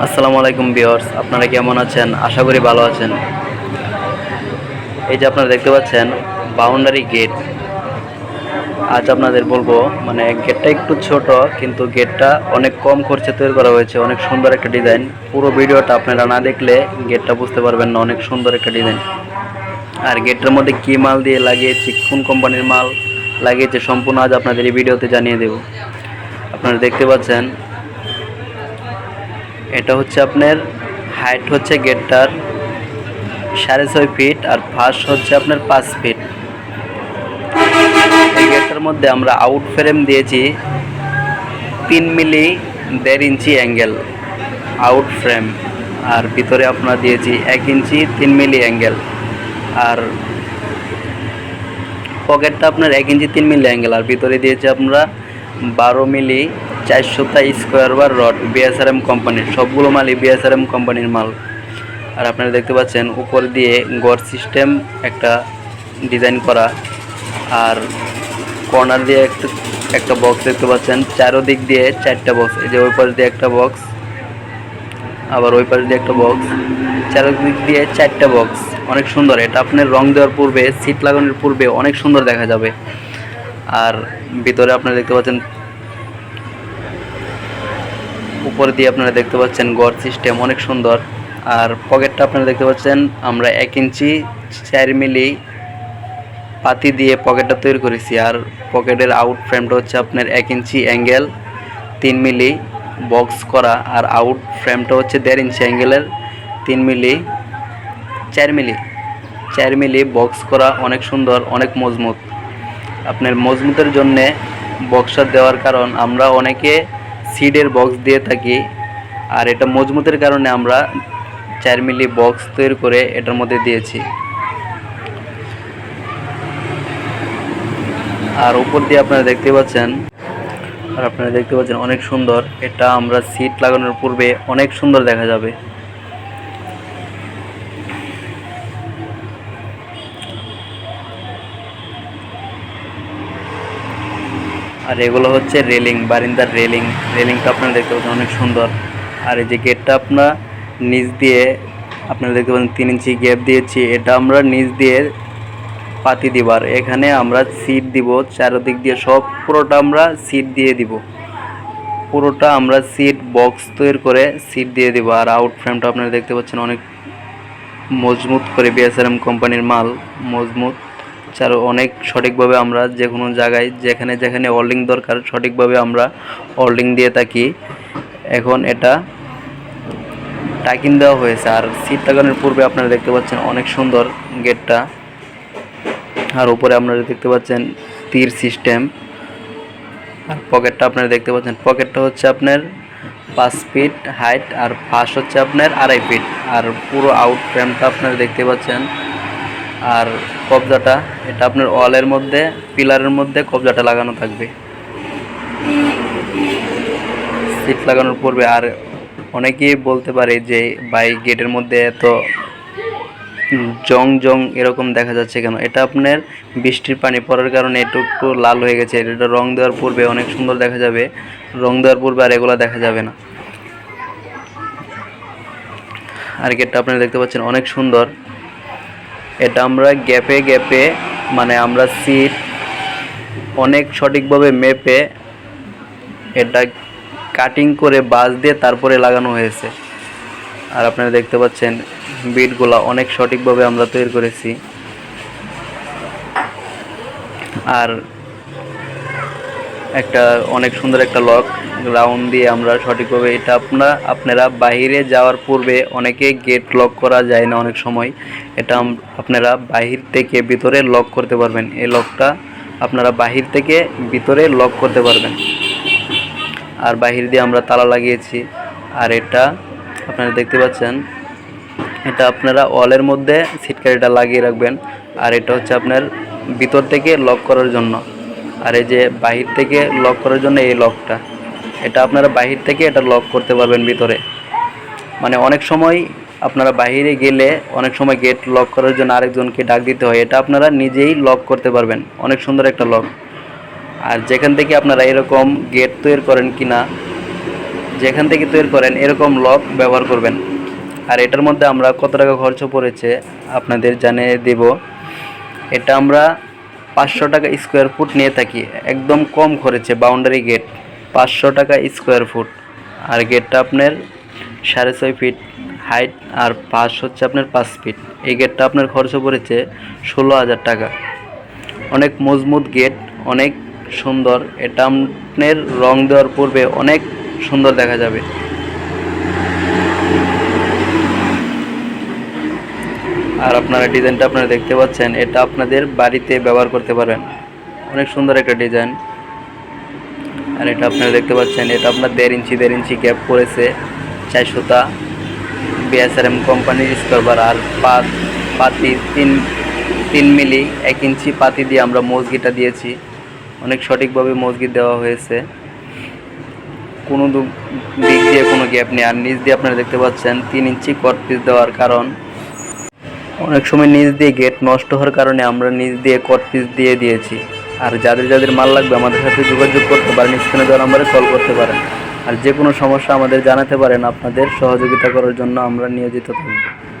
আসসালামু আলাইকুম বিয়র্স আপনারা কেমন আছেন? আশা করি ভালো আছেন। এই যে আপনারা দেখতে পাচ্ছেন বাউন্ডারি গেট আজ আপনাদের বলব মানে গেটটা একটু ছোট, কিন্তু গেটটা অনেক কম খরচে তৈরি করা হয়েছে, অনেক সুন্দর একটা ডিজাইন পুরো ভিডিওটা আপনারা না দেখলে গেটটা বুঝতে পারবেন না, অনেক সুন্দর একটা ডিজাইন আর গেটের মধ্যে কী মাল দিয়ে লাগিয়েছি, কোন কোম্পানির মাল লাগিয়েছে, সম্পূর্ণ আজ আপনাদের এই ভিডিওতে জানিয়ে দেব। আপনারা দেখতে পাচ্ছেন এটা হচ্ছে আপনার হাইট হচ্ছে গেটটার সাড়ে ছয় ফিট আর ফাঁস হচ্ছে আপনার পাঁচ ফিট এই গেটটার মধ্যে আমরা আউট ফ্রেম দিয়েছি তিন মিলি দেড় ইঞ্চি অ্যাঙ্গেল আউট ফ্রেম আর ভিতরে আপনার দিয়েছি এক ইঞ্চি তিন মিলি অ্যাঙ্গেল আর পকেটটা আপনার এক ইঞ্চি তিন মিলি অ্যাঙ্গেল আর ভিতরে দিয়েছি আমরা বারো মিলি চারশোটা স্কোয়ার বার রড বিএসআরএম কোম্পানির সবগুলো মালই বিএসআরএম কোম্পানির মাল। আর আপনারা দেখতে পাচ্ছেন, উপর দিয়ে গড় সিস্টেম একটা ডিজাইন করা, আর কর্নার দিয়ে একটা একটা বক্স দেখতে পাচ্ছেন। চারোদিক দিয়ে চারটা বক্স এই যে ওই পাশ দিয়ে একটা বক্স আবার ওই পাশ দিয়ে একটা বক্স চারোদিক দিয়ে চারটা বক্স অনেক সুন্দর, এটা আপনার রং দেওয়ার পূর্বে সিট লাগানোর পূর্বে অনেক সুন্দর দেখা যাবে। আর ভিতরে আপনারা দেখতে পাচ্ছেন উপর দিয়ে আপনারা দেখতে পাচ্ছেন গড় সিস্টেম অনেক সুন্দর। আর পকেটটা আপনারা দেখতে পাচ্ছেন, আমরা এক ইঞ্চি চার মিলি পাতি দিয়ে পকেটটা তৈরি করেছি। আর পকেটের আউট ফ্রেমটা হচ্ছে আপনার এক ইঞ্চি অ্যাঙ্গেল তিন মিলি বক্স করা। আর আউট ফ্রেমটা হচ্ছে দেড় ইঞ্চি অ্যাঙ্গেলের তিন মিলি চার মিলি। চার মিলি বক্স করা অনেক সুন্দর, অনেক মজবুত। আপনার মজবুতের জন্যে বক্সটা দেওয়ার কারণ আমরা অনেকে সিডের বক্স দিয়ে থাকি। আর এটা মজবুতের কারণে আমরা চার মিলি বক্স তৈরি করে এটার মধ্যে দিয়েছি। আর উপর দিয়ে আপনারা দেখতে পাচ্ছেন, আর আপনারা দেখতে পাচ্ছেন অনেক সুন্দর। এটা আমরা সিট লাগানোর পূর্বে অনেক সুন্দর দেখা যাবে। আর এগুলো হচ্ছে রেলিং, বারিন্দার রেলিং। রেলিংটা আপনারা দেখতে পাচ্ছেন অনেক সুন্দর। আর এই যে গেটটা আপনার নিচ দিয়ে আপনারা দেখতে পাচ্ছেন তিন ইঞ্চি গ্যাপ দিয়েছি, এটা আমরা নিচ দিয়ে পাতি দিবার এখানে আমরা সিট দিব, চারদিক দিয়ে সব পুরোটা আমরা সিট দিয়ে দিব। পুরোটা আমরা সিট বক্স তৈরি করে সিট দিয়ে দিব। আর আউট ফ্রেমটা আপনারা দেখতে পাচ্ছেন অনেক মজবুত করে বিএসআরএম কোম্পানির মাল, মজবুত। চারো অনেক সঠিকভাবে আমরা যে কোনো জায়গায়, যেখানে যেখানে ওল্ডিং দরকার, সঠিকভাবে আমরা ওল্ডিং দিয়ে থাকি। এখন এটা টাকিন দেওয়া হয়েছে। আর সিট লাগানোর পূর্বে আপনারা দেখতে পাচ্ছেন অনেক সুন্দর গেটটা। আর উপরে আপনারা দেখতে পাচ্ছেন তীর সিস্টেম আর পকেটটা আপনারা দেখতে পাচ্ছেন। পকেটটা হচ্ছে আপনার পাঁচ ফিট হাইট আর ফাঁস হচ্ছে আপনার আড়াই ফিট আর পুরো আউট ফ্রেমটা আপনারা দেখতে পাচ্ছেন। আর কবজাটা, এটা আপনার ওয়ালের মধ্যে, পিলারের মধ্যে কবজাটা লাগানো থাকবে। সিট লাগানোর পূর্বে আর অনেকেই বলতে পারে যে বাইক গেটের মধ্যে এত জং জং এরকম দেখা যাচ্ছে কেন? এটা আপনার বৃষ্টির পানি পড়ার কারণে একটু একটু লাল হয়ে গেছে। এটা রং দেওয়ার পূর্বে অনেক সুন্দর দেখা যাবে। রং দেওয়ার পূর্বে আর এগুলো দেখা যাবে না। আর গেটটা আপনারা দেখতে পাচ্ছেন অনেক সুন্দর। এটা আমরা গ্যাপে গ্যাপে মানে আমরা সিট অনেক সঠিকভাবে মেপে এটা কাটিং করে বাঁশ দিয়ে তারপরে লাগানো হয়েছে। আর আপনারা দেখতে পাচ্ছেন বিটগুলো অনেক সঠিকভাবে আমরা তৈরি করেছি। আর একটা অনেক সুন্দর একটা লক রাউন্ড দিয়ে আমরা সঠিকভাবে এটা আপনারা আপনারা বাইরে যাওয়ার পূর্বে অনেকে গেট লক করা যায় না অনেক সময়। এটা আপনারা বাহির থেকে ভিতরে লক করতে পারবেন। এই লকটা আপনারা বাহির থেকে ভিতরে লক করতে পারবেন। আর বাহির দিয়ে আমরা তালা লাগিয়েছি। আর এটা আপনারা দেখতে পাচ্ছেন, এটা আপনারা ওয়ালের মধ্যে সিটকারিটা লাগিয়ে রাখবেন। আর এটা হচ্ছে আপনার ভিতর থেকে লক করার জন্য। আর এই যে বাহির থেকে লক করার জন্য এই লকটা এটা আপনারা বাহির থেকে এটা লক করতে পারবেন ভিতরে। মানে অনেক সময় আপনারা বাইরে গেলে অনেক সময় গেট লক করার জন্য আরেকজনকে ডাক দিতে হয়। এটা আপনারা নিজেই লক করতে পারবেন। অনেক সুন্দর একটা লক আর যেখান থেকে আপনারা এরকম গেট তৈরি করেন কি না যেখান থেকে তৈরি করেন এরকম লক ব্যবহার করবেন। আর এটার মধ্যে আমরা কত টাকা খরচ পড়েছে আপনাদের জানিয়ে দেব। এটা আমরা পাঁচশো টাকা স্কোয়ার ফুট নিয়ে থাকি। একদম কম খরচে, বাউন্ডারি গেট। পাঁচশো টাকা স্কোয়ার ফুট। আর গেটটা আপনার সাড়ে ছয় ফিট হাইট, আর পাঁচ হচ্ছে আপনার পাঁচ ফিট। এই গেটটা আপনার খরচ পড়েছে ষোলো হাজার টাকা। অনেক মজবুত গেট, অনেক সুন্দর। এটা আপনার রং দেওয়ার পূর্বে অনেক সুন্দর দেখা যাবে। আর আপনারা ডিজাইনটা আপনারা দেখতে পাচ্ছেন, এটা আপনাদের বাড়িতে ব্যবহার করতে পারেন। অনেক সুন্দর একটা ডিজাইন। আর এটা আপনারা দেখতে পাচ্ছেন, এটা আপনার দেড় ইঞ্চি দেড় ইঞ্চি গ্যাপ পড়েছে চারশোটা বিএসআরএম কোম্পানির স্কোয়ার আর পাত, পাতি তিন তিন মিলি, এক ইঞ্চি পাতি দিয়ে আমরা মজগিটা দিয়েছি। অনেক সঠিকভাবে মজগি দেওয়া হয়েছে। কোনো দিক দিয়ে কোনো গ্যাপ নেই। আর নিচ দিয়ে আপনারা দেখতে পাচ্ছেন, তিন ইঞ্চি কট পিস দেওয়ার কারণ। অনেক সময় নিচ দিয়ে গেট নষ্ট হওয়ার কারণে আমরা নিচ দিয়ে কট পিস দিয়ে দিয়েছি। আর যাদের যাদের মাল লাগবে আমাদের সাথে যোগাযোগ করতে পারেন, স্ক্রিনে দেওয়া নাম্বারে কল করতে পারেন। আর যে কোনো সমস্যা আমাদের জানাতে পারেন, আপনাদের সহযোগিতা করার জন্য আমরা নিয়োজিত থাকব।